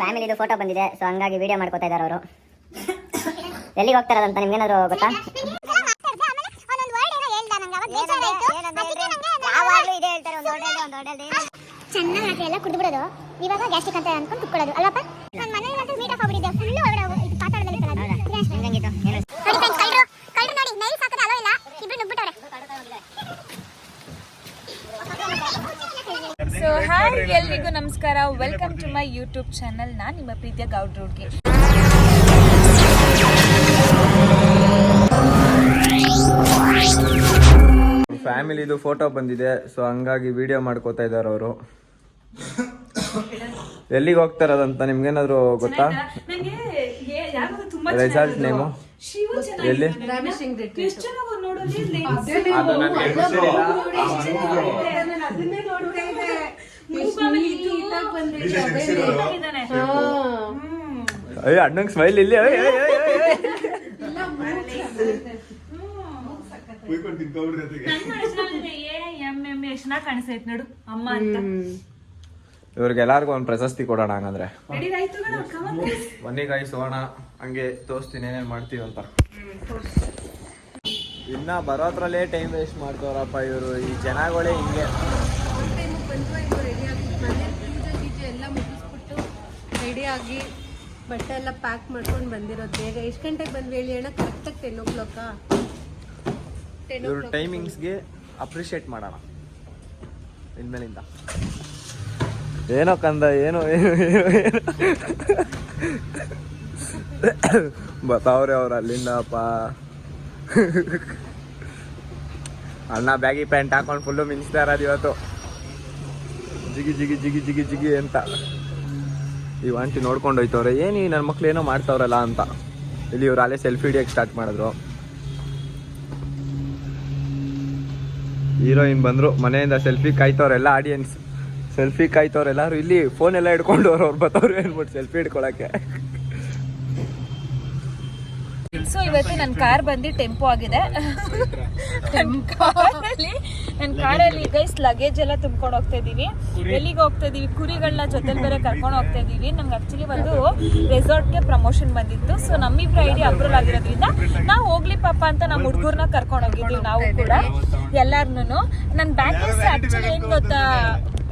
ಫ್ಯಾಮಿಲಿದು photo ಬಂದಿದೆ so ಹಂಗಾಗಿ video ಮಾಡ್ಕೋತಾ ಇದ್ದಾರೆ ಅವರು. ಎಲ್ಲಿಗೆ ಹೋಗ್ತಾರಂತ ನಿಮ್ಗೇನಾದ್ರು ಗೊತ್ತಾ? ಚೆನ್ನಾಗಿ ಎಲ್ಲ ಕುಡಿದ್ಬಿಡೋದು. ಇವಾಗ ಗ್ಯಾಸ್ಟ್ರಿಕ್ ಅಂತ ಅನ್ಕೊಂಡು ಕುತ್ಕೊಳ್ಳೋದು ಅಲ್ವಾ ನನ್ನ ಮನೇಲಿ ಎಲ್ರಿಗೂ ನಮಸ್ಕಾರ. Welcome to my YouTube channel ನಾನು ನಿಮ್ಮ ಪ್ರೀತಿಯ ಗೌಡ್ರೂಡ್ಗೆ ಫ್ಯಾಮಿಲಿದು ಫೋಟೋ ಬಂದಿದೆ ಸೊ ಹಂಗಾಗಿ ವಿಡಿಯೋ ಮಾಡ್ಕೋತಾ ಇದ್ದಾರೆ ಅವರು. ಎಲ್ಲಿಗೆ ಹೋಗ್ತಾರದಂತ ನಿಮ್ಗೇನಾದ್ರು ಗೊತ್ತಾ? ರೆಸಾರ್ಟ್ ನೇಮು ಎಲ್ಲಿ? ಅದು ನನಗೆ ಗೊತ್ತಿಲ್ಲ. ಅಯ್ಯೋ ಅಣ್ಣಂಗೆ ಸ್ಮೈಲ್ ಇಲ್ಲಿ ನೋಡು ಅಮ್ಮ ಅಂತ. ಇವ್ರಿಗೆಲ್ಲಾರ್ಗು ಒಂದು ಪ್ರಶಸ್ತಿ ಕೊಡೋಣ ಹಂಗಂದ್ರೆ. ಬನ್ನಿಕಾಯಿ ಸೋಣ ಹಂಗೆ ತೋರಿಸ್ತೀನಿ ಏನೇನು ಮಾಡ್ತೀವಿ ಅಂತ. ಇನ್ನ ಬರೋದ್ರಲ್ಲೇ ಟೈಮ್ ವೇಸ್ಟ್ ಮಾಡ್ತಾರಪ್ಪ ಇವರು. ಈ ಜನಗಳೇ ಹಿಂಗೆ. ಎಲ್ಲ ಮುಗಿಸ್ಬಿಟ್ಟು ರೆಡಿಯಾಗಿ ಬಟ್ಟೆ ಎಲ್ಲ ಪ್ಯಾಕ್ ಮಾಡ್ಕೊಂಡು ಬಂದಿರೋದು ಬೇಗ. ಎಷ್ಟು ಗಂಟೆಗೆ ಬಂದ್ವಿ ಹೇಳಿ ಅಣ್ಣ? ಕರೆಕ್ಟಾಗಿ ಟೆನ್ ಓ ಕ್ಲಾಕಾ ಟೆನ್ ಓ ಇವ್ರ ಟೈಮಿಂಗ್ಸ್ಗೆ ಅಪ್ರಿಷಿಯೇಟ್ ಮಾಡೋಣ. ಇನ್ಮೇಲಿಂದ. ಏನೋ ಕಂದ ಏನೋ ಏನೋ ಏನೋ ಏನೋ. ಬತಾವ್ರೆ ಅವ್ರು ಅಲ್ಲಿಂದಪ್ಪ. ಅಣ್ಣ ಬ್ಯಾಗಿ ಪ್ಯಾಂಟ್ ಹಾಕೊಂಡು ಫುಲ್ಲು ಮಿಂಚ್ತಾ ಇರೋದು ಇವತ್ತು. ಜಿಗಿ ಜಿಗಿ ಜಿಗಿ ಜಿಗಿ ಜಿಗಿ ಅಂತ. ಈ ಆಂಟಿ ನೋಡ್ಕೊಂಡು ಹೋಯ್ತವ್ರೆ, ಏನು ನನ್ನ ಮಕ್ಳು ಏನೋ ಮಾಡ್ತಾವ್ರಲ್ಲ ಅಂತ. ಇಲ್ಲಿ ಇವ್ರು ಅಲ್ಲೇ ಸೆಲ್ಫಿ ಹಿಡಿಯಕ್ಕೆ ಸ್ಟಾರ್ಟ್ ಮಾಡಿದ್ರು. ಹೀರೋಯಿನ್ ಬಂದ್ರು, ಮನೆಯಿಂದ ಸೆಲ್ಫಿ ಕಾಯ್ತವ್ರೆಲ್ಲ ಆಡಿಯನ್ಸ್ ಸೆಲ್ಫಿ ಕಾಯ್ತವ್ರೆ ಎಲ್ಲಾರು ಇಲ್ಲಿ ಫೋನ್ ಎಲ್ಲ ಹಿಡ್ಕೊಂಡು ಅವ್ರು ಅವ್ರು ಬರ್ತವ್ರು ಏನ್ಬಿಟ್ಟು ಸೆಲ್ಫಿ ಹಿಡ್ಕೊಳಕ್ಕೆ. ಸೊ ಇವತ್ತು ನನ್ನ ಕಾರ್ ಬಂದು ಟೆಂಪೋ ಆಗಿದೆ. ನನ್ನ ಕಾರಲ್ಲಿ ನನ್ನ ಕಾರಲ್ಲಿ ಗೈಸ್ ಲಗೇಜ್ ಎಲ್ಲ ತುಂಬ್ಕೊಂಡು ಹೋಗ್ತಾ ಇದೀವಿ ಎಲ್ಲಿಗೆ ಹೋಗ್ತಾ ಇದೀವಿ ಕುರಿಗಳನ್ನ ಜೊತೆ ಬೇರೆ ಕರ್ಕೊಂಡು ಹೋಗ್ತಾ ಇದೀವಿ ನಮ್ಗೆ ಆಕ್ಚುಲಿ ಒಂದು ರೆಸಾರ್ಟ್ಗೆ ಪ್ರಮೋಷನ್ ಬಂದಿತ್ತು. ಸೊ ನಮ್ಮಿಬ್ರ ಐಡಿ ಅಪ್ರೂವ್ ಆಗಿರೋದ್ರಿಂದ ನಾವು ಹೋಗ್ಲಿ ಪಾಪ ಅಂತ ನಮ್ಮ ಹುಡುಗರ್ನ ಕರ್ಕೊಂಡು ಹೋಗಿದ್ದೀವಿ ನಾವು ಕೂಡ. ಎಲ್ಲಾರ್ನು ನನ್ನ ಬ್ಯಾಗ್ ಕೇಸ್ ಆಕ್ಚುಲಿ ಏನ್ ಗೊತ್ತಾ?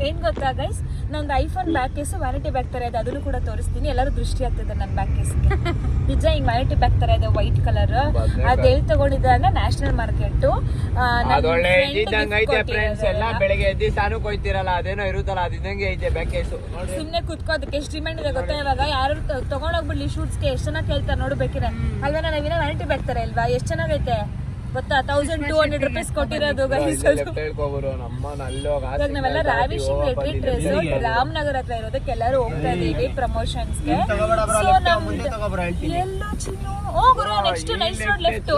ಏನ್ ಗೊತ್ತಾ ಗೈಸ್ ನಂದು iPhone back case vanity bag ತರ ಇದೆ ಅದನ್ನು ಕೂಡ ತೋರಿಸ್ತೀನಿ. ಎಲ್ಲರೂ ದೃಷ್ಟಿ ಆಗ್ತದೆ ನನ್ನ ಬ್ಯಾಕ್ ಕೇಸ್ಗೆ ನಿಜ ಹಿಂಗ್ ವ್ಯಾನಿಟಿ ಬ್ಯಾಗ್ ತರ ಇದೆ ವೈಟ್ ಕಲರ್ ಅದ್ ಎಲ್ಲಿ ತಗೊಂಡಿದ್ದೆ ಅಂದ್ರೆ ನ್ಯಾಷನಲ್ ಮಾರ್ಕೆಟ್ ಅದೊಳ್ಳೆ ಇದ್ದಂಗೆ ಫ್ರೆಂಡ್ಸ್ ಎಲ್ಲ ಬೆಳಗ್ಗೆ ಎದ್ದು ಸಾನು ಕೊಯ್ತಿರಲ್ಲ ಅದೇನೋ ಇರುತ್ತಲ್ಲ ಅದಿದ್ದಂಗೆ ಐತೆ ಬ್ಯಾಕ್ ಕೇಸು ಸುಮ್ನೆ ಕುತ್ಕೋದಕ್ಕೆ ಎಷ್ಟು ಡಿಮ್ಯಾಂಡ್ ಇದೆ ಗೊತ್ತಾ ಇವಾಗ? ಯಾರು ತಗೊಂಡೋಗ್ಬಿಡ್ಲಿ ಶೂಟ್ಸ್ಗೆ ಎಷ್ಟು ಚೆನ್ನಾಗಿ ಕೇಳ್ತಾರೆ ನೋಡ್ಬೇಕಿರ ಅಲ್ವಾ ನಾನು ವ್ಯಾನಿಟಿ ಬ್ಯಾಗ್ ತರ ಇಲ್ವಾ? ಎಷ್ಟು ಚೆನ್ನಾಗೈತೆ? ಗೊತ್ತಾ ತೌಸಂಡ್ ಟೂ ಹಂಡ್ರೆಡ್ ರುಪೀಸ್ ಕೊಟ್ಟಿರೋದು ಅಲ್ಲೋಗ ಇವಾಗ ನಾವೆಲ್ಲ ರಾವಿಶಿಂಗ್ ರೆಟ್ರೀಟ್ ರೆಸಾರ್ಟ್ ರಾಮನಗರ ಹತ್ರ ಇರೋದಕ್ಕೆ ಎಲ್ಲರೂ ಹೋಗ್ತಾ ಇದೀವಿ ಪ್ರಮೋಷನ್ಸ್ಗೆ ಸೊ ನಮ್ದು ಎಲ್ಲೋ ಚಿನ್ನು ಓ ಗುರು ನೆಕ್ಸ್ಟ್ ನೈಸ್ ರೋಡ್ ಲೆಫ್ಟ್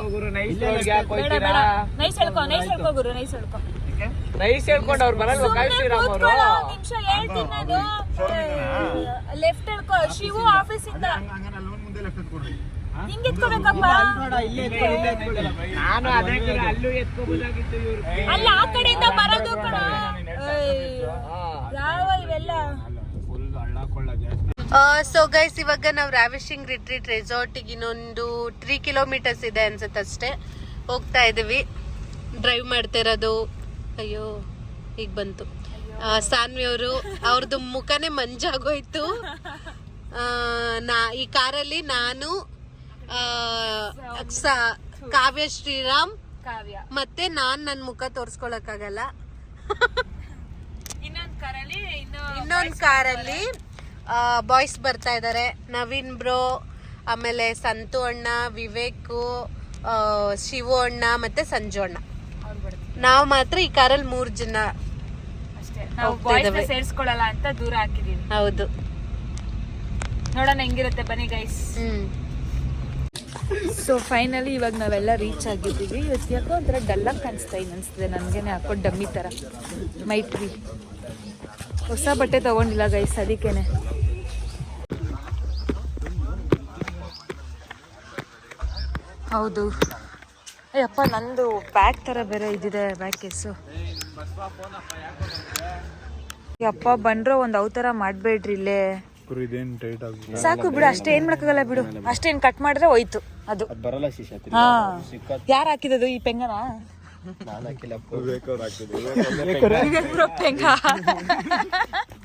ಬೇಡ ಬೇಡ ನೈಸ್ ಹೇಳ್ಕೊ ನೈಸ್ ಹೇಳ್ಕೊ ಗುರು ನೈಸ್ ಹೇಳ್ಕೊ ನೈಸ್ ಹೇಳ್ಕೊಂಡು ಅವ್ರು ಬರಲ್ವಾ ಕಾಯ್ ಶ್ರೀರಾಮ್ ಅವರು ನಿಮಿಷ ಹೇಳ್ತೀನಿ ನಾನು ಲೆಫ್ಟ್ ಹೇಳ್ಕೊ ಶಿವು ಆಫೀಸ್ ಇಂದ ಹಿಂಗ್ ಎತ್ಕೋಬೇಕಪ್ಪ ನಾನು ಅದೇ ಅಲ್ಲೂ ಎತ್ಕೋಬೋದಾಗಿತ್ತು ಇವ್ರು. ಅಲ್ಲ ಆ ಕಡೆಯಿಂದ ಬರೋದು ಕಣ. ಅಯ್ಯೋ. ಯಾವ ಇವೆಲ್ಲ? ಫುಲ್ ಹಳ್ಳ ಕೊಳ್ಳ ಜಾಸ್ತಿ ಸೊ ಗೈಸ್ ಇವಾಗ ನಾವು ರಾವಿಶಿಂಗ್ ರಿಟ್ರೀಟ್ ರೆಸಾರ್ಟಿಗೆ ಇನ್ನೊಂದು ತ್ರೀ ಕಿಲೋಮೀಟರ್ಸ್ ಇದೆ ಅನ್ಸುತ್ತೆ ಅಷ್ಟೇ ಹೋಗ್ತಾ ಇದೀವಿ. ಡ್ರೈವ್ ಮಾಡ್ತಾ ಇರೋದು. ಅಯ್ಯೋ ಈಗ ಬಂತು. ಆ, ಸಾನ್ವಿ ಅವರು ಅವ್ರದ್ದು ಮುಖನೇ ಮಂಜಾಗೋಯ್ತು. ಆ, ನಾ ಈ ಕಾರಲ್ಲಿ ನಾನು ಸ- ಕಾವ್ಯ ಶ್ರೀರಾಮ್ ಕಾವ್ಯ. ಮತ್ತೆ ನಾನ್ ನನ್ನ ಮುಖ ತೋರ್ಸ್ಕೊಳಕ್ಕಾಗಲ್ಲ. ಇನ್ನೊಂದ್ ಕಾರಲ್ಲಿ ಇನ್ನು ಇನ್ನೊಂದು ಕಾರಲ್ಲಿ ಬಾಯ್ಸ್ ಬರ್ತಾ ಇದ್ದಾರೆ ನವೀನ್ ಬ್ರೋ ಆಮೇಲೆ ಸಂತು ಅಣ್ಣ ವಿವೇಕು ಆ, ಶಿವು ಅಣ್ಣ ಮತ್ತೆ ಸಂಜು ಅಣ್ಣ. ನಾವು ಮಾತ್ರ ಈ ಕಾರಲ್ಲಿ ಮೂರ್ ಜನ ಅಷ್ಟೇ. ನಾವು ಹೋಗ್ತಾ ಬಾಯ್ಸ್ ಇದಾವೆ. ಸೇರ್ಸ್ಕೊಳಲ್ಲ ಅಂತ ದೂರ ಹಾಕಿದೀವಿ. ಹೌದು. ನೋಡೋಣ ಹೆಂಗಿರುತ್ತೆ. ಬನ್ನಿ ಗೈಸ್ ಹ್ಮ್. ಸೊ ಫೈನಲಿ ಇವಾಗ ನಾವೆಲ್ಲ ರೀಚ್ ಆಗಿದ್ದೀವಿ. ಇವತ್ತು ಯಾಕೋ ಒಂಥರ ಡಲ್ಲಾಗಿ ಕಾಣಿಸ್ತಾ ಇನ್ನು ಅನಿಸ್ತದೆ ನನಗೇನೆ ಹಾಕೋ ಡಮ್ಮಿ ಥರ ಮೈಟ್ರಿ ಹೊಸ ಬಟ್ಟೆ ತೊಗೊಂಡಿಲ್ಲ ಗೈಸ್ ಅದಕ್ಕೇನೆ. ಹೌದು. ಅಯ್ಯಪ್ಪ, ನಂದು ಬ್ಯಾಗ್ ಥರ ಬೇರೆ ಇದಿದೆ ಬ್ಯಾಗ್ ಕೇಸು ಯಪ್ಪ ಬಂಡ್ರೋ ಒಂದು ಅವ್ ಥರ ಮಾಡಬೇಡ್ರಿ ಇಲ್ಲೇ. ಕುರಿ ಇದೇನು ಟೈಟ್ ಸಾಕು ಬಿಡು ಅಷ್ಟೇ ಏನ್ ಮಾಡಕ್ಕಾಗಲ್ಲ ಬಿಡು. ಅಷ್ಟೇನ್ ಕಟ್ ಮಾಡಿದ್ರೆ ಹೋಯ್ತು ಅದು. ಬರಲ್ಲ ಶಿಶ ಹಾ. ಯಾರು ಹಾಕಿದದು ಈ ಪೆಂಗನ? ನಾನು ಹಾಕಿಲ್ಲ ಬೇಕಾದ್ರೆ ಆಗ್ತದೆ Vivek bro ಪೆಂಗ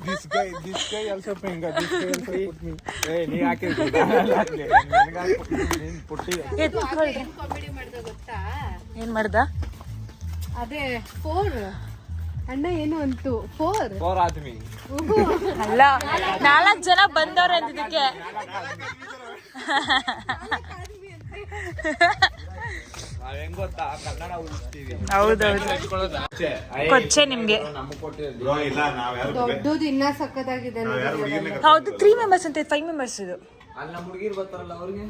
this guy this guy also ಪೆಂಗ this guy also put me ಏ ನೀ ಹಾಕಿದ್ರಿ ಪುಟ್ಟಿ ಕಾಮಿಡಿ ಮಾಡ್ದ ಗೊತ್ತಾ ಏನ್ ಮಾಡ್ದ? ಅದೇ ಫೋರ್ ಅಣ್ಣ ಏನು ಅಂತು? ಫೋರ್? ಫೋರ್ ಆದ್ಮಿ. ಅಲ್ಲ ನಾಲ್ಕು ಜನ ಬಂದವ್ರೆ ಅಂದಿದ್ದಕ್ಕೆ. ಇದಕ್ಕೆ ಹೆಂಗ್ ಗೊತ್ತಾ? ಕನ್ನಡ ಉಳಿಸ್ತೀವಿ. ಹೌದೌದು. ಕೊಚ್ಚೆ ನಿಮ್ಗೆ. ನಮಗ್ ಬ್ರೋ ಇಲ್ಲ ನಾವ್ ಯಾರು ದೊಡ್ಡದು ಇನ್ನ ಸಕ್ಕದಾಗಿದೆ ಹೌದು ತ್ರೀ ಮೆಂಬರ್ಸ್ ಅಂತ ಫೈವ್ ಮೆಂಬರ್ಸ್ ಇದು. ಅಲ್ಲಿ ನಮ್ಮ ಹುಡುಗಿರ್ ಬರ್ತಾರಲ್ಲ ಅವ್ರಿಗೆ?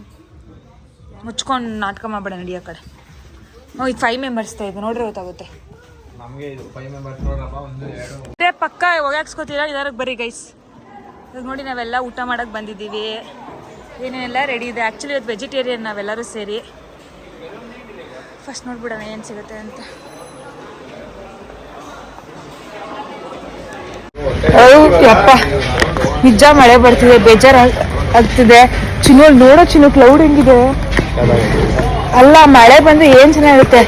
ಮುಚ್ಕೊಂಡು ನಾಟಕ ಮಾಡ್ಬೇಡ ನಡಿ ಆ ಕಡೆ. ಹ್ಞೂ ಇದು ಫೈವ್ ಮೆಂಬರ್ಸ್ ಇದು ನೋಡ್ರಿ ಗೊತ್ತಾಗುತ್ತೆ. ನಮ್ಗೆ ಇದು ಫೈವ್ ಮೆಂಬರ್ಸ್ ನೋಡ್ರಪ್ಪ ಒಂದು ಎರಡು. ಅಂದ್ರೆ ಪಕ್ಕ ಇದಾರಕ್ಕೆ ಗೈಸ್ ಇವಾಗ ನೋಡಿ ನಾವೆಲ್ಲ ಊಟ ಮಾಡೋಕೆ ಬಂದಿದ್ದೀವಿ. ಏನೇನೆಲ್ಲ ರೆಡಿ ಇದೆ. ಆ್ಯಕ್ಚುಲಿ ಇವತ್ತು ವೆಜಿಟೇರಿಯನ್ ನಾವೆಲ್ಲರೂ ಸೇರಿ. ಫಸ್ಟ್ ನೋಡ್ಬಿಡೋಣ ಏನು ಸಿಗುತ್ತೆ ಅಂತ. ಯಪ್ಪ ನಿಜ ಮಳೆ ಬರ್ತಿದೆ ಬೇಜಾರು ಆಗ್ತಿದೆ. ಚಿನ್ನು ನೋಡೋ ಚಿನ್ನು ಕ್ಲೌಡ್ ಹೆಂಗಿದೆ? ಅಲ್ಲ ಮಳೆ ಬಂದ್ರೆ ಏನ್ ಚೆನ್ನಾಗಿರುತ್ತೆ?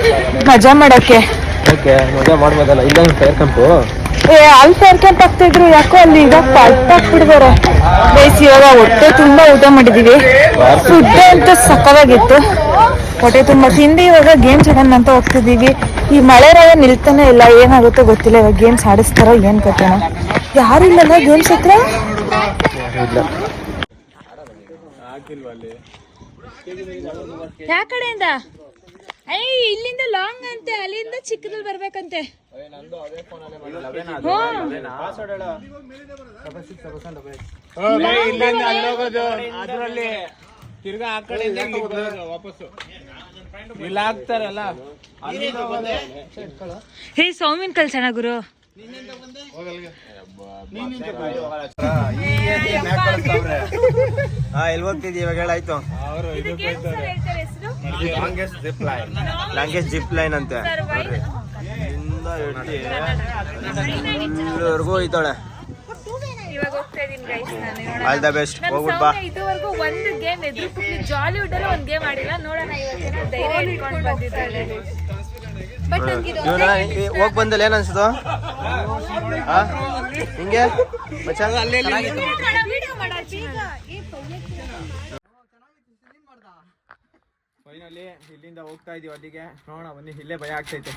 ಮಜಾ ಮಾಡಕ್ಕೆ. ಓಕೆ ಮಜಾ ಮಾಡ್ಬೋದಲ್ಲ? ಇಲ್ಲ ಫೈರ್ ಕ್ಯಾಂಪು ಏ ಅಲ್ಲಿ ಫೇರ್ ಕ್ಯಾಂಪ್ ಆಗ್ತಾ ಇದ್ರು ಯಾಕೋ ಅಲ್ಲಿ ಈಗ ಪಲ್ಪ್ ಹಾಕ್ಬಿಡ್ತಾರೆ ಬೇಸ್ ಇವಾಗ ಹೊಟ್ಟೆ ತುಂಬಾ ಊಟ ಮಾಡಿದೀವಿ. ಫುಡ್ ಅಂತ ಸಕ್ಕವಾಗಿತ್ತು ಹೊಟ್ಟೆ ತುಂಬಾ ತಿಂದು ಇವಾಗ ಗೇಮ್ಸ್ ಆಡೋಣ ಅಂತ ಹೋಗ್ತಿದ್ದೀವಿ ಈ ಮಳೆ ರಾಗ ನಿಲ್ತಾನೆ ಇಲ್ಲ ಏನಾಗುತ್ತೋ ಗೊತ್ತಿಲ್ಲ. ಇವಾಗ ಗೇಮ್ಸ್ ಆಡಿಸ್ತಾರೋ ಏನ್ ಕತೆನೋ ಯಾರು ಇಲ್ಲಲ್ಲ ಗೇಮ್ಸ್ ಹತ್ರ? ಯಾವ ಕಡೆಯಿಂದ ಅಯ್ಯ ಇಲ್ಲಿಂದ ಲಾಂಗ್ ಅಂತೆ ಅಲ್ಲಿಂದ ಚಿಕ್ಕದಲ್ಲಿ ಬರ್ಬೇಕಂತೆ. ಅದ್ರಲ್ಲಿ ತಿರ್ಗಾ ಆ ವಾಪಸ್ಸು. ಇಲ್ಲ ಹಾಕ್ತಾರಲ್ಲ ಹೇ ಸೌಮಿನ್ ಕಲ್ಸಣ ಗುರು. ಹಾ ಎಲ್ಲಿ ಹೋಗ್ತಿದ್ದಿ? ಇವಾಗ ಹೇಳಾಯ್ತು. ಲಾಂಗೆಸ್ಟ್ ಜಿಪ್ ಲೈನ್ ಅಂತ ಜಿಪ್ ಲೈನ್ ಅಂತೆ. ನೋಡ್ರಿ. ಇಲ್ಲಿಂದ ಹಿಡ್ದು ಇಲ್ಲಿವರೆಗೂ ಹೋಯ್ತಾಳೆ ಇವಾಗ ಹೋಗ್ತಾ ಇದೀನಿ ಗೈಸ್ ನಾನು ಆಲ್ ದ ಬೆಸ್ಟ್ ಹೋಗ್ಬಿಟ್ ಬಾ. ಇದುವರೆಗೂ ಒಂದು ಗೇಮ್ ಎದುರು ಜಾಲಿವುಡ್ ಅಲ್ಲಿ ಒಂದು ಗೇಮ್ ಆಡಿಲ್ಲ. ನೋಡೋಣ ಇವತ್ತಿನ ಧೈರ್ಯ ಇಟ್ಕೊಂಡು ಬಂದಿದ್ದಾಳೆ ಇವನ ಹೋಗ್ ಬಂದಲ್ಲ ಏನ್ ಅನ್ಸುದು ಹಿಂಗೆ? ಫೈನಲಿ ಇಲ್ಲಿಂದ ಹೋಗ್ತಾ ಇದೀವಿ ಅಲ್ಲಿಗೆ. ನೋಡೋಣ ಬನ್ನಿ ಇಲ್ಲೇ ಭಯ ಆಗ್ತೈತೆ.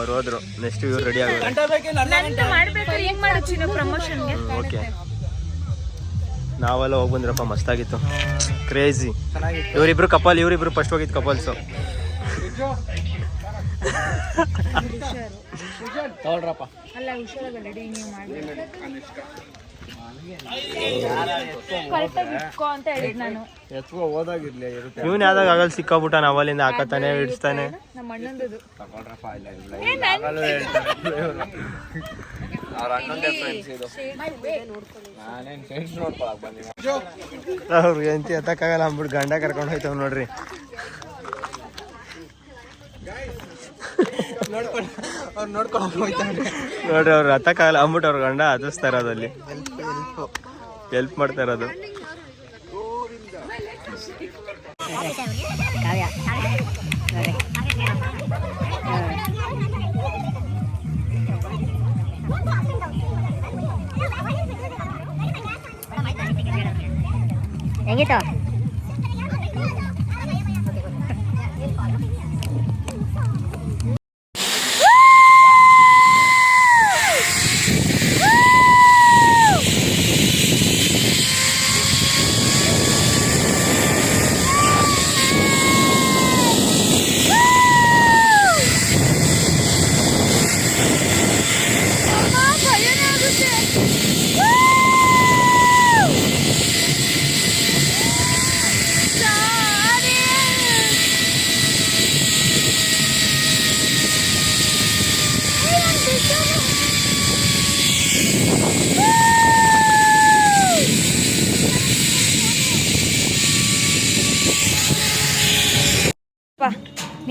ಅವ್ರು ಹೋದ್ರು ನೆಕ್ಸ್ಟ್ ಇವ್ರು ರೆಡಿ ಆಗೋದು ಓಕೆ ನಾವೆಲ್ಲ ಹೋಗಿ ಬಂದ್ರಪ್ಪ ಮಸ್ತಾಗಿತ್ತು. ಕ್ರೇಜಿ ಇವರಿಬ್ರು ಕಪಲ್ ಇವರಿಬ್ರು ಫಸ್ಟ್ ಹೋಗಿದ್ದು ಕಪಲ್ಸು ತಗೊಳ್ರಪ್ಪ. ಕರೆಕ್ಟಾಗಿ ಇಟ್ಕೋ ಅಂತ ಹೇಳಿದ್ ನಾನು. ಎತ್ಕೋ ಹೋದಾಗಿರ್ಲಿ ಇರುತ್ತೆ. ಇವನ್ ಯಾವ್ದಾಗ ಆಗಲ್ ಸಿಕ್ಕಾಬಿಟ್ಟ ನಾವಲ್ಲಿಂದ ಹಾಕತಾನೆ ಇಡಿಸ್ತಾನೆ. ನಮ್ಮ ಅಣ್ಣಂದದು. ಅವ್ರು ಎಂತಿ ಎತ್ತಕ್ಕಾಗಲ್ಲ ಅಂದ್ಬಿಟ್ಟು ಗಂಡ ಕರ್ಕೊಂಡು ಹೋಯ್ತವ್ ನೋಡ್ರಿ. ನೋಡ್ರಿ ಅವ್ರು ಹತ್ತಕ್ಕಾಗಲ್ಲ ಅಂದ್ಬಿಟ್ಟು ಅವ್ರ ಗಂಡ ಹತ್ತಿಸ್ತಾರ ಇರೋದಲ್ಲಿ ಹೆಲ್ಪ್ ಮಾಡ್ತಾ ಇರೋದು. ಹೆಂಗಿತ್ತು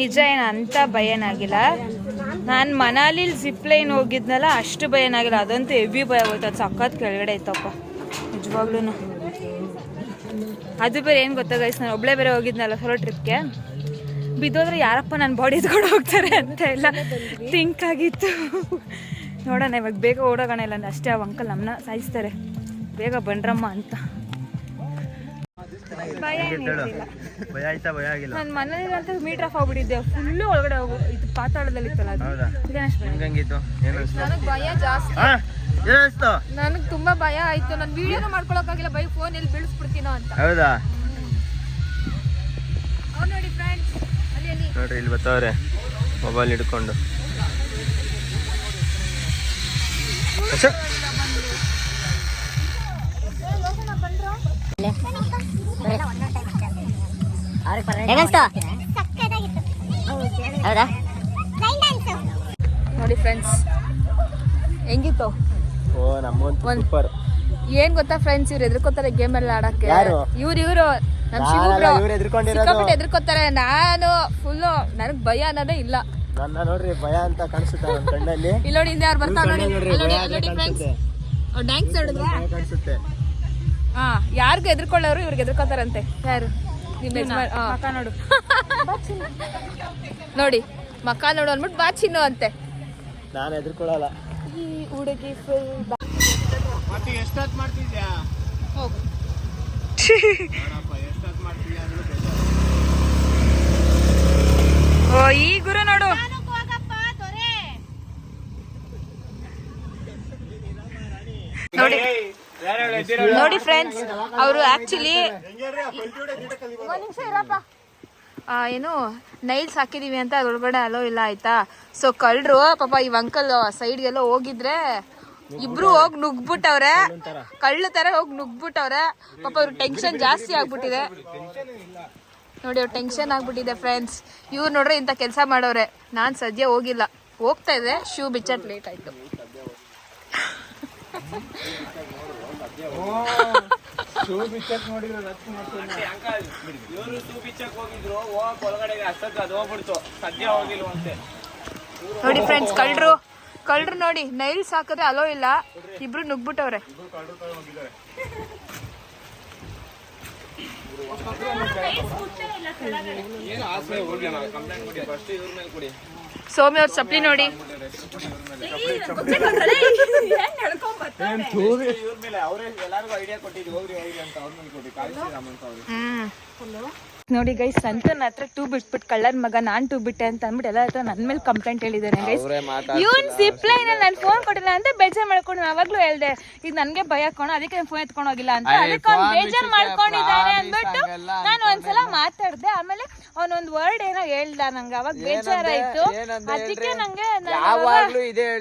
ನಿಜ ಏನು ಅಂತ ಭಯ ಏನಾಗಿಲ್ಲ ನಾನು ಮನಾಲಿಲಿ ಜಿಪ್ ಲೈನ್ ಹೋಗಿದ್ನಲ್ಲ, ಅಷ್ಟು ಭಯ ಏನಾಗಿಲ್ಲ ಅದಂತೂ ಹೆವಿ ಭಯ ಹೋಯ್ತು ಅದು ಸಖತ್ ಕೆಳಗಡೆ ಇತ್ತಪ್ಪ. ನಿಜವಾಗ್ಲೂ ಅದು ಬೇರೆ ಏನು ಗೊತ್ತಾ ಗೈಸ್ ನಾನು ಒಬ್ಳೆ ಬೇರೆ ಹೋಗಿದ್ನಲ್ಲ ಸೊಲೋ ಟ್ರಿಪ್ಗೆ ಬಿದ್ದೋದ್ರೆ ಯಾರಪ್ಪ ನನ್ನ ಬಾಡಿ ಎತ್ಕೊಂಡು ಹೋಗ್ತಾರೆ ಅಂತ ಎಲ್ಲ ಥಿಂಕ್ ಆಗಿತ್ತು. ನೋಡೋಣ, ಇವಾಗ ಬೇಗ ಓಡೋಗೋಣ ಇಲ್ಲ ಅಷ್ಟೇ ಅವ ಅಂಕಲ್ ನಮ್ಮನ್ನ ಸಾಯಿಸ್ತಾರೆ. ಬೇಗ ಬಂಡ್ರಮ್ಮ ಅಂತ. ಭಯ ಭಯ ಆಯ್ತಾ ಭಯ ಆಗಿಲ್ಲ? ನನ್ನ ಮನೇಲಿ ಅಂತ ಮೀಟರ್ ಆಫ್ ಆಗ್ಬಿಟ್ಟಿದ್ದೆ. ಫುಲ್ಲು ಒಳಗಡೆ ಹೋಗು. ಇದು ಪಾತಾಳದಲ್ಲಿ ಇತ್ತಲ್ಲ ಅದು. ಹೌದಾ? ಹೆಂಗಿತ್ತು ಏನು ನನಗೆ ಭಯ ಜಾಸ್ತಿ. ಏನಿಸ್ತು ನನಗೆ ತುಂಬಾ ಭಯ ಆಯ್ತು. ನಾನು ವಿಡಿಯೋನ ಮಾಡ್ಕೊಳಕ್ಕಾಗಿಲ್ಲ. ಬೈ ಫೋನ್ ಎಲ್ಲಿ ಬೀಳಿಸ್ಬಿಡ್ತೀನೋ ಅಂತ. ಹೌದಾ? ನೋಡಿ ಫ್ರೆಂಡ್ಸ್ ಅಲ್ಲಿ ಅಲ್ಲಿ. ನೋಡ್ರಿ ಇಲ್ಲಿ ಬರ್ತಾವ್ರೆ ಮೊಬೈಲ್ ಹಿಡ್ಕೊಂಡು. ಹೌದಾ? ಡ್ಯಾನ್ಸ್ ನೋಡಿ ಫ್ರೆಂಡ್ಸ್ ಹೆಂಗಿತ್ತು? ಓ ನಮ್ಮಂತೂ ಸೂಪರ್ ಏನ್ ಗೊತ್ತಾ ಫ್ರೆಂಡ್ಸ್ ಇವ್ರು ಎದ್ರಕೋತಾರೆ ಗೇಮ್ ಎಲ್ಲ ಆಡಕ್ಕೆ. ಯಾರು? ಇವ್ರು ಇವ್ರು ನಮ್ ಶಿವಬ್ರು ಸಿಕ್ಕಾಪಟ್ಟೆ ಎದ್ರಕೋತಾರೆ. ನಾನು ಫುಲ್ ನನಗ್ ಭಯ ಅನ್ನೋದೇ ಇಲ್ಲ. ನನ್ನ ನೋಡ್ರಿ ಭಯ ಅಂತ ಕಾಣಿಸುತ್ತೆ ನನ್ನ ಕಣ್ಣಲ್ಲಿ. ಇಲ್ಲಿ ನೋಡಿ ಹಿಂದೆ ಯಾರು ಬರ್ತಾರೆ ನೋಡಿ. ಅಲ್ಲಿ ಅಲ್ಲಿ ಫ್ರೆಂಡ್ಸ್ ನೋಡಿದ್ರಾ ಕಾಣಿಸುತ್ತೆ. ಹಾ ಯಾರಿಗೂ ಎದ್ರಕೊಳ್ಳೋರು ಇವ್ರಿಗೆ ಎದ್ರಕೋತಾರಂತೆ. ಯಾರು? ನಿಮ್ಮ ಯಜಮಾನ್- ಆ. ನೋಡು. ನೋಡಿ ಮಕ್ಕ ನೋಡು ಅಂದ್ಬಿಟ್ಟು ಬಾ ಚಿನ್ನು ಅಂತೆ. ನಾನು ಎದ್ರಕೊಳ್ಳಲ್ಲ. ಈ ಹುಡುಗಿ ಫುಲ್ ಮತ್ತೆ ಎಷ್ಟೊತ್ತು ಮಾಡ್ತಿದ್ಯಾ? ಹೋಗು. ಎಷ್ಟೊತ್ತು ಮಾಡ್ತಿದ್ಯಾ ಅಂದ್ರೆ ಓ ಈ ಗುರು ನೋಡು. ನೋಡಿ ನೋಡಿ ಫ್ರೆಂಡ್ಸ್ ಅವರು ಆಕ್ಚುಲಿ ಏನು ನೈಲ್ಸ್ ಹಾಕಿದೀವಿ ಅಂತ ಅದ್ರೊಳಗಡೆ ಅಲೋ ಇಲ್ಲ ಆಯ್ತಾ? ಸೊ ಕಳ್ರು ಪಾಪ ಇವ್ ಅಂಕಲ್ ಸೈಡ್ಗೆಲ್ಲ ಹೋಗಿದ್ರೆ ಇಬ್ರು ಹೋಗಿ ನುಗ್ಬಿಟ್ಟವ್ರೆ ಕಳ್ಳ ತರ ಹೋಗಿ ನುಗ್ಬಿಟ್ಟವ್ರೆ ಪಾಪ ಅವ್ರ ಟೆನ್ಷನ್ ಜಾಸ್ತಿ ಆಗ್ಬಿಟ್ಟಿದೆ. ನೋಡಿ ಅವ್ರು ಟೆನ್ಷನ್ ಆಗ್ಬಿಟ್ಟಿದೆ ಫ್ರೆಂಡ್ಸ್ ಇವ್ರು ನೋಡ್ರೆ ಇಂಥ ಕೆಲಸ ಮಾಡೋರೆ. ನಾನು ಸದ್ಯ ಹೋಗಿಲ್ಲ. ಹೋಗ್ತಾ ಇದ್ದೆ ಶೂ ಬಿಚ್ಚಟ್ ಲೇಟ್ ಆಯ್ತು. ಶೂ ಬಿಚ್ಚಕ್ ನೋಡಿದ್ರು ರತ್ತು ಇವರು ಶೂ ಬಿಚ್ಚಕ್ ಹೋಗಿದ್ರು ಹೋಗಕ್ ಒಳಗಡೆ ಅಷ್ಟೊತ್ತು ಅದು ಹೋಗ್ಬಿಡ್ತು. ಸದ್ಯ ಹೋಗಿಲ್ವಂತೆ ನೋಡಿ ಫ್ರೆಂಡ್ಸ್ ಕಳ್ರು ಕಳ್ರು ನೋಡಿ ನೈಲ್ಸ್ ಹಾಕಿದ್ರೆ ಅಲೋ ಇಲ್ಲ. ಇಬ್ರು ನುಗ್ಬಿಟ್ಟವ್ರೆ. ಏನು ಆಸೆ ಹೋಗಿ ಕಂಪ್ಲೇಂಟ್ ಕೊಡಿ ಫಸ್ಟ್ ಇವ್ರ ಮೇಲೆ ಕೊಡಿ. ಸೌಮ್ಯ ಅವ್ರ ಚಪ್ಲಿ ನೋಡಿ. ಹ್ಮ್. ನೋಡಿ ಗೈಸ್ ಸಂತನ್ ಹತ್ರ ಟೂ ಬಿಟ್ಬಿಟ್ಟು ಕಳ್ಳರ್ ಮಗ ನಾನ್ ಟೂ ಬಿಟ್ಟೆ ಅಂತ ಅಂದ್ಬಿಟ್ಟು ಎಲ್ಲ ಹತ್ರ ನನ್ ಮೇಲೆ ಕಂಪ್ಲೇಂಟ್ ಹೇಳಿದ್ದಾರೆ ಗೈಸ್. ಇವನ್ ಸಿಪ್ ಲೈನ್ ನಾನು ಫೋನ್ ಕೊಡಿಲ್ಲ ಅಂತ ಬೇಜಾರ್ ಮಾಡ್ಕೊಂಡು ಅವಾಗ್ಲೂ ಹೇಳ್ದೆ ಈಗ ನನ್ಗೆ ಭಯ ಹಾಕೋಣ ಅದಕ್ಕೆ ಫೋನ್ ಎತ್ಕೊಂಡು ಹೋಗಿಲ್ಲ ಅಂತ. ಅದಕ್ಕೆ ಅವ್ನು ಬೇಜಾರ್ ಮಾಡ್ಕೊಂಡಿದ್ದಾರೆ ಮಾಡ್ಕೊಂಡಿದ್ದಾನೆ ಅಂದ್ಬಿಟ್ಟು ನಾನು ಒಂದ್ಸಲ ಮಾತಾಡ್ದೆ ಆಮೇಲೆ ಅವನೊಂದ್ ವರ್ಡ್ ಏನೋ ಹೇಳ್ದ ನಂಗೆ ಅವಾಗ ಬೇಜಾರಾಯ್ತು. ಆಯ್ತು ಅದಕ್ಕೆ? ನಂಗೆ ಇದೇ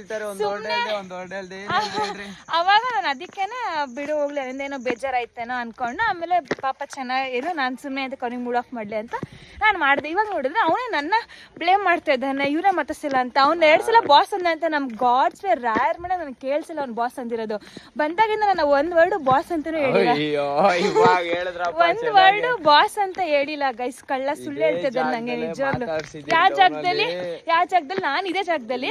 ಅವಾಗ ನಾನು ಅದಕ್ಕೇನೆ ಬಿಡು ಹೋಗ್ಲಿ ಅದೇನೋ ಬೇಜಾರಾಯ್ತೇನೋ ಅನ್ಕೊಂಡು ಆಮೇಲೆ ಪಾಪ ಚೆನ್ನಾಗಿ ಏನೋ ನಾನು ಸುಮ್ಮನೆ ಅಂತ ಕೊನೆಗೆ ಆಫ್ ಮಾಡಲಿ ಅಂತ ನಾನು ಮಾಡಿದೆ. ಇವಾಗ ನೋಡಿದ್ರೆ ಅವನೇ ನನ್ನ ಬ್ಲೇಮ್ ಮಾಡ್ತಾ ಇದ್ದಾನೆ. ಇವನೇ ಮತಸಿಲ್ಲ ಅಂತ. ಅವ್ನು ಎರಡು ಸಲ ಬಾಸ್ ಅಂದ ಅಂತ ನಮ್ ಗಾಡ್ಸ್ ವೇ ರಾಯರ್ ಮೇಲೆ ನನಗೆ ಕೇಳಿಸಿಲ್ಲ ಅವ್ನು ಬಾಸ್ ಅಂದಿರೋದು ಬಂದಾಗಿಂದ ನಾನು ಒಂದ್ ವರ್ಡ್ ಬಾಸ್ ಅಂತಲೂ ಹೇಳಿಲ್ಲ. ಒಂದ್ ವರ್ಡ್ ಬಾಸ್ ಅಂತ ಹೇಳಿಲ್ಲ ಗೈಸ್ ಕಳ್ಳ ಸುಳ್ಳು ಹೇಳ್ತಿದ್ದಾನೆ ನಂಗೆ ನಿಜವಾಗ್ಲು. ಯಾವ. ಜಾಗದಲ್ಲಿ? ಯಾವ ಜಾಗದಲ್ಲಿ? ನಾನು ಇದೇ ಜಾಗದಲ್ಲಿ.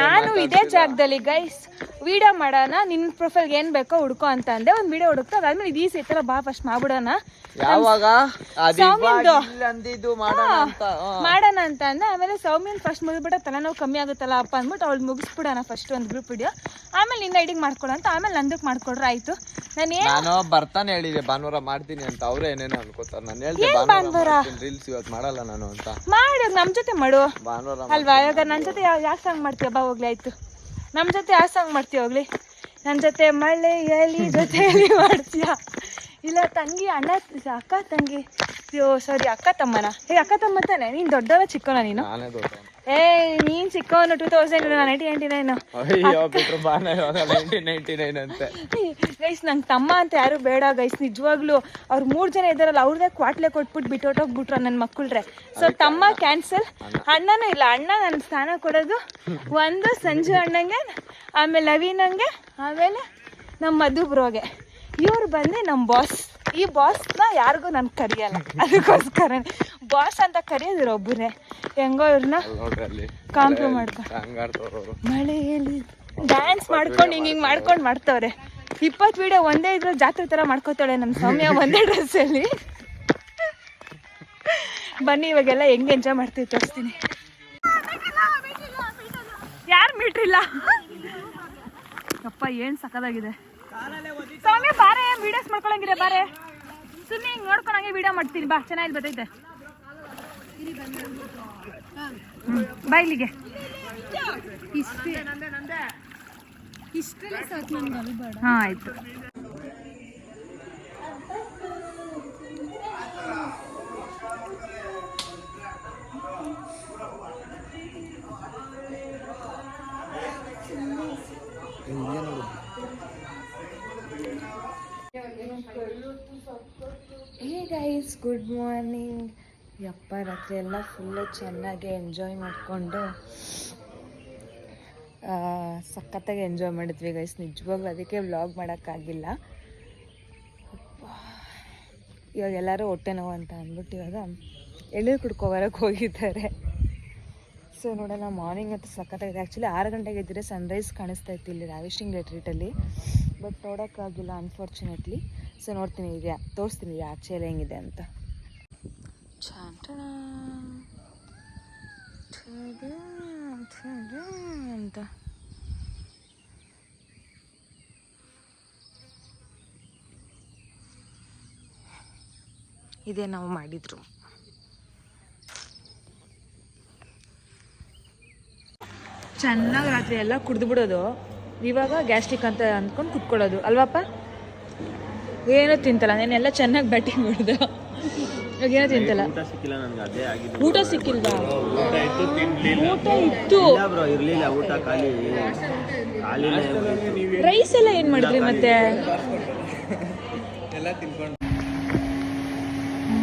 ನಾನು ಇದೇ ಜಾಗದಲ್ಲಿ ಗೈಸ್ ವಿಡಿಯೋ ಮಾಡೋಣ ನಿನ್ ಪ್ರೊಫೈಲ್ ಏನ್ ಬೇಕೋ ಹುಡ್ಕೋ ಅಂತ ಅಂದೆ. ಒಂದ್ ವಿಡಿಯೋ ಹುಡುಕ್ತಾ ಅದಾದ್ಮೇಲೆ ಈ ತರ ಬಾ ಫಸ್ಟ್ ಮಾಡ್ಬಿಡೋಣ. ಯಾವಾಗ ಸೌಮ್ಯಂದು. ಅಂದಿದ್ದು ಮಾಡೋಣ ಅಂತ ಅಂದ ಮಾಡೋಣ ಅಂತ ಅಂದೆ. ಆಮೇಲೆ ಸೌಮ್ಯನ್ ಫಸ್ಟ್ ಮುಗಿದ್ಬಿಟ್ಟ ತಲೆನೋವು ಕಮ್ಮಿ ಆಗುತ್ತಲ್ಲ ಅಪ್ಪ ಅಂದ್ಬಿಟ್ಟು ಅವ್ಳು ಮುಗಿಸ್ಬಿಡೋಣ ಫಸ್ಟ್ ಒಂದು ಗ್ರೂಪ್ ವಿಡಿಯೋ ಆಮೇಲೆ ನಿನ್ನ ಐಡಿಗೆ ಮಾಡ್ಕೊಳ್ಳೋ ಅಂತ ಆಮೇಲೆ ನಂದಕ್ ಮಾಡ್ಕೊಡ್ರೆ ಆಯ್ತು. ನಾನು ಬರ್ತಾನೆ ಹೇಳಿದೆ ಭಾನುವಾರ ಮಾಡ್ತೀನಿ ಅಂತ. ಅವ್ರೆ ಏನೇನೋ ಅನ್ಕೋತಾರ. ನಾನು ಹೇಳ್ದೆ ಏನ್ ಭಾನುವಾರ? ರೀಲ್ಸ್ ಇವತ್ತು ಮಾಡಲ್ಲ ನಾನು ಅಂತ. ಮಾಡು ನಮ್ಮ ಜೊತೆ ಮಾಡು. ಭಾನುವಾರ ಅಲ್ವಾ? ಇವಾಗ ನನ್ನ ಜೊತೆ ಯಾವ ಯಾವ ಸಾಂಗ್ ಮಾಡ್ತೀಯ? ಬಾ ಹೋಗ್ಲಿ ಆಯ್ತು. ನಮ್ಮ ಜೊತೆ ಯಾವ ಸಾಂಗ್ ಮಾಡ್ತೀಯ ಹೋಗ್ಲಿ? ನನ್ನ ಜೊತೆ ಮಳೆ ಎಲಿ ಜೊತೆಯಲ್ಲಿ ಮಾಡ್ತೀಯ? ಇಲ್ಲ ತಂಗಿ ಅಣ್ಣ ಅಕ್ಕ ತಂಗಿ. ಅಯ್ಯೋ ಸಾರಿ ಅಕ್ಕ ತಮ್ಮನ. ಏ ಅಕ್ಕ ತಮ್ಮ ತಾನೆ? ನೀನು ದೊಡ್ಡವ ಚಿಕ್ಕವನ ನೀನು? ಏ ನೀನು ಚಿಕ್ಕವನು two thousand ninety nineteen ninety nine guys ನಂಗೆ ತಮ್ಮ ಅಂತ ಯಾರು ಬೇಡ ಗೈಸ್ ನಿಜವಾಗ್ಲೂ ಅವ್ರು ಮೂರು ಜನ ಇದ್ದಾರಲ್ಲ ಅವ್ರದೇ ಕ್ವಾಟ್ಲೆ ಕೊಟ್ಬಿಟ್ಟು ಬಿಟ್ಟೋಟೋಗ್ಬಿಟ್ರ ನನ್ನ ಮಕ್ಕಳ್ರೆ. ಸೊ ತಮ್ಮ ಕ್ಯಾನ್ಸಲ್ ಅಣ್ಣನೂ ಇಲ್ಲ ಅಣ್ಣ ನನ್ನ ಸ್ಥಾನ ಕೊಡೋದು. ಒಂದು ಸಂಜು ಅಣ್ಣಂಗೆ ಆಮೇಲೆ ನವೀನಂಗೆ ಆಮೇಲೆ ನಮ್ಮ ಮಧು ಬ್ರೋಗೆ. ಇವ್ರು ಬಂದು ನಮ್ಮ ಬಾಸ್ ಈ ಬಾಸ್ನ ಯಾರಿಗೂ ನಾನು ಕರಿಯಲ್ಲ. ಅದಕ್ಕೋಸ್ಕರ. ಬಾಸ್ ಅಂತ ಕರೆಯೋದಿರ ಒಬ್ಬರೇ ಹೆಂಗೋ ಇವ್ರನ್ನ ಕಾಂಪ್ರೋ ಮಾಡ್ಕೊ ಮಳೆಯಲ್ಲಿ ಡ್ಯಾನ್ಸ್ ಮಾಡ್ಕೊಂಡು ಹಿಂಗೆ ಹಿಂಗೆ ಮಾಡ್ಕೊಂಡು ಮಾಡ್ತವ್ರೆ. ಇಪ್ಪತ್ತು ವಿಡಿಯೋ ಒಂದೇ ಇದ್ರ ಜಾತ್ರೆ ಥರ ಮಾಡ್ಕೋತಾಳೆ ನಮ್ಮ ಸೌಮ್ಯ ಒಂದೇ ಡ್ರೆಸ್ಸಲ್ಲಿ ಬನ್ನಿ ಇವಾಗೆಲ್ಲ ಹೆಂಗೆ ಎಂಜಾಯ್ ಮಾಡ್ತೀವಿ ತೋರಿಸ್ತೀನಿ. ಯಾರು ಮೀಟ್ರಿಲ್ಲ ಅಪ್ಪ ಏನು ಸಕ್ಕದಾಗಿದೆ ಸೌಮ್ಯ ಬಾರೆ ವಿಡಿಯೋಸ್ ಮಾಡ್ಕೊಳಂಗಿರ ಬಾರೆ. ಸುಮ್ಮನೆ ಹಿಂಗೆ ನೋಡ್ಕೊಳಂಗೆ ವಿಡಿಯೋ ಮಾಡ್ತೀನಿ ಬಾ ಚೆನ್ನಾಗಿ ಬರ್ತೈತೆ. ಬಾಯ್ಲಿಗೆ ಇಷ್ಟೇ. ಹಾ ಆಯ್ತು. ಹೇ ಗೈಸ್ ಗುಡ್ ಮಾರ್ನಿಂಗ್ ಯಪ್ಪ, ರಾತ್ರಿ ಎಲ್ಲ ಫುಲ್ಲು ಚೆನ್ನಾಗಿ ಎಂಜಾಯ್ ಮಾಡಿಕೊಂಡು ಸಖತ್ತಾಗಿ ಎಂಜಾಯ್ ಮಾಡಿದ್ವಿ ಗೈಸ್ ನಿಜವಾಗ್ಲೂ ಅದಕ್ಕೆ ವ್ಲಾಗ್ ಮಾಡೋಕ್ಕಾಗಿಲ್ಲ. ಇವಾಗ ಎಲ್ಲರೂ ಹೊಟ್ಟೆ ನೋವು ಅಂತ ಅಂದ್ಬಿಟ್ಟು ಇವಾಗ ಎಳ್ನೀರು ಕುಡ್ಕೊಬರಕ್ಕೆ ಹೋಗಿದ್ದಾರೆ. ಸೊ ನೋಡೋಣ ಮಾರ್ನಿಂಗ್ ಅಂತ ಸಖತ್ತಾಗಿದೆ. ಆ್ಯಕ್ಚುಲಿ ಆರು ಗಂಟೆಗೆ ಇದ್ದರೆ ಸನ್ರೈಸ್ ಕಾಣಿಸ್ತಾ ಇತ್ತು ಇಲ್ಲಿ ರಾವಿಶಿಂಗ್ ರೆಟ್ರೀಟಲ್ಲಿ ಬಟ್ ನೋಡೋಕ್ಕಾಗಿಲ್ಲ ಅನ್ಫಾರ್ಚುನೇಟ್ಲಿ ಸೊ ನೋಡ್ತೀನಿ ಈಗ ತೋರಿಸ್ತೀನಿ ಈಗ ಆಚೆ ಎಲ್ಲ ಹೆಂಗಿದೆ ಅಂತ. ಅಂತ. ಇದೇ ನಾವು ಮಾಡಿದ್ರು. ಚೆನ್ನಾಗಿ ರಾತ್ರಿ ಎಲ್ಲ ಕುಡ್ದು ಬಿಡೋದು. ಇವಾಗ ಗ್ಯಾಸ್ಟ್ರಿಕ್ ಅಂತ ಅಂದ್ಕೊಂಡು ಕುತ್ಕೊಳ್ಳೋದು. ಅಲ್ವಪ್ಪ? ಏನೂ ತಿಂತಲ್ಲ ನೀನೆಲ್ಲ ಚೆನ್ನಾಗಿ ಬ್ಯಾಟಿಂಗ್ ಹೊಡೆದು ಏನೂ ತಿಂತಲ್ಲ. ಊಟ ಸಿಕ್ಕಿಲ್ಲ ನನ್ಗೆ ಅದೇ ಆಗಿದೆ ಊಟ ಸಿಕ್ಕಿಲ್ವಾ? ಊಟ ಇತ್ತು ತಿನ್ಲಿಲ್ಲ. ಊಟ ಇತ್ತು. ಬ್ರೋ ಇರ್ಲಿಲ್ಲ ಊಟ ಖಾಲಿ. ಖಾಲಿನೇ ರೈಸ್ ಎಲ್ಲ ಏನು ಮಾಡಿದ್ರಿ ಮತ್ತೆ?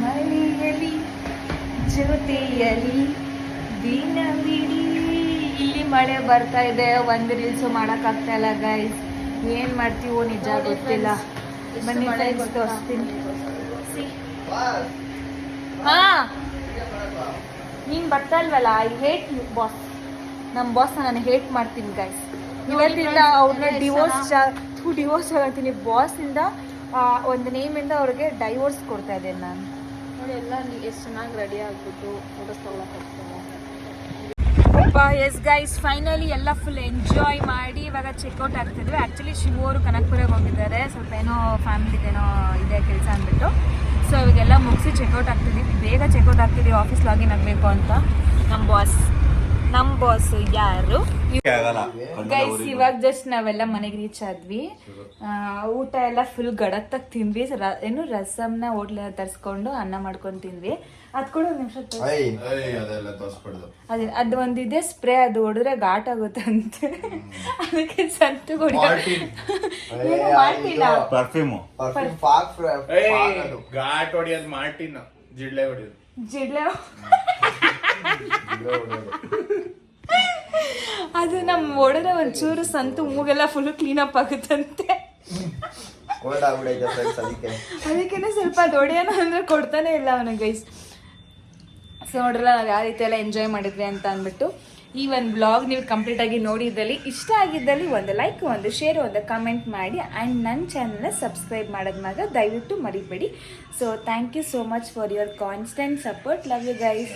ಮಳೆಯಲಿ ಜೊತೆಯಲಿ ದಿನ ಬಿಡಿ. ಇಲ್ಲಿ ಮಳೆ ಬರ್ತಾ ಇದೆ ಒಂದು ರೀಲ್ಸು ಮಾಡೋಕ್ಕಾಗ್ತಾ ಇಲ್ಲ ಗೈಸ್ ಏನು ಮಾಡ್ತೀವೋ ನಿಜ ಗೊತ್ತಿಲ್ಲ. ಬನ್ನಿ ಫ್ರೆಂಡ್ಸ್ ತೋರಿಸ್ತೀನಿ ಹಾ. ನೀನು ಬರ್ತಾ ಇಲ್ವಲ್ಲ? ಐ ಹೇಟ್ ಯು ಬಾಸ್ ನಮ್ಮ ಬಾಸ್ ನಾನು ಹೇಟ್ ಮಾಡ್ತೀನಿ ಗೈಸ್ ಇವತ್ತಿಂದ ಅವ್ರನ್ನ ಡಿವೋರ್ಸ್ ಡಿವೋರ್ಸ್ ಆಗತ್ತೀನಿ. ಬಾಸಿಂದ ಒಂದು ನೇಮಿಂದ ಅವ್ರಿಗೆ ಡೈವೋರ್ಸ್ ಕೊಡ್ತಾ ಇದ್ದೇನೆ ನಾನು. ನೋಡಿ ಎಲ್ಲ ಎಷ್ಟು ಚೆನ್ನಾಗಿ ರೆಡಿ ಆಗಿಬಿಟ್ಟು ಫೋಟೋಸ್ ತೊಗೊಳಕ್ಕೆ ಎಸ್ ಗೈಸ್ ಫೈನಲಿ ಎಲ್ಲ ಫುಲ್ ಎಂಜಾಯ್ ಮಾಡಿ ಇವಾಗ ಚೆಕ್ಔಟ್ ಆಗ್ತಿದ್ವಿ. ಆ್ಯಕ್ಚುಲಿ ಶಿವರು ಕನಕಪುರಕ್ಕೆ ಹೋಗಿದ್ದಾರೆ. ಸ್ವಲ್ಪ ಏನೋ ಫ್ಯಾಮಿಲಿದೇನೋ ಇದೆ ಕೆಲಸ ಅಂದ್ಬಿಟ್ಟು. ಸೊ ಇವಾಗೆಲ್ಲ ಮುಗಿಸಿ ಚೆಕ್ಔಟ್ ಆಗ್ತಿದ್ವಿ. ಬೇಗ ಚೆಕ್ಔಟ್ ಆಗ್ತಿದ್ವಿ ಆಫೀಸ್ ಲಾಗಿನ್ ಆಗಬೇಕು ಅಂತ. ನಮ್ಮ ಬಾಸ್ ನಮ್ಮ ಬಾಸ್ ಯಾರು? ಗೈಸ್ ಇವಾಗ ಜಸ್ಟ್ ನಾವೆಲ್ಲ ಮನೆಗೆ ರೀಚ್ ಆದ್ವಿ. ಊಟ ಎಲ್ಲ ಫುಲ್ ಗಡತ್ತಾಗಿ ತಿಂದ್ವಿ. ಏನು ರಸಮ್ನ ಹೋಟ್ಲ ತರಿಸ್ಕೊಂಡು ಅನ್ನ ಮಾಡ್ಕೊಂಡು ತಿಂದ್ವಿ. ಅದ್ ಕೂಡ ಒಂದು ನಿಮಿಷ ಅದೇ ಅದು ಒಂದಿದೆ ಸ್ಪ್ರೇ ಅದು ಹೊಡೆದ್ರೆ ಘಾಟ್ ಆಗುತ್ತಂತೆ. ಅದಕ್ಕೆ ಸಂತು ಮಾರ್ಟಿನ್. ಮಾಡ್ತಿಲ್ಲ ಪರ್ಫ್ಯೂಮು ಘಾಟ್ ಹೊಡಿಯೋದು ಮಾರ್ಟಿನ್ ಜಿಡ್ಲೆ ಹೊಡಿಯೋದು. ಜಿಡ್ಲ ಅದು ನಮ್ಮ ಹೊಡೆದ್ರೆ ಒಂಚೂರು ಸಂತು ಮೂಗೆಲ್ಲ ಫುಲ್ ಕ್ಲೀನ್ ಅಪ್ ಆಗುತ್ತಂತೆ ಅದಕ್ಕೆ. ಸ್ವಲ್ಪ ದೊಡ್ಡೇನ ಅಂದ್ರೆ ಕೊಡ್ತಾನೆ ಇಲ್ಲ ಅವನಿಗೆ ಗೈಸ್ ಸೊ ನೋಡ್ರಲ್ಲ ನಾವು ಯಾವ ರೀತಿ ಎಲ್ಲ ಎಂಜಾಯ್ ಮಾಡಿದ್ವಿ ಅಂತ ಅಂದ್ಬಿಟ್ಟು. ಈ ಒಂದು ಬ್ಲಾಗ್ ನೀವು ಕಂಪ್ಲೀಟಾಗಿ ನೋಡಿದ್ದಲ್ಲಿ, ಇಷ್ಟ ಆಗಿದ್ದಲ್ಲಿ ಒಂದು ಲೈಕ್ ಒಂದು ಶೇರ್ ಒಂದು ಕಮೆಂಟ್ ಮಾಡಿ ಆ್ಯಂಡ್ ನನ್ನ ಚಾನಲ್ನ ಸಬ್ಸ್ಕ್ರೈಬ್ ಮಾಡೋದ್ಮಾಗ ದಯವಿಟ್ಟು ಮರಿಬೇಡಿ. So thank you so much for your constant support love you guys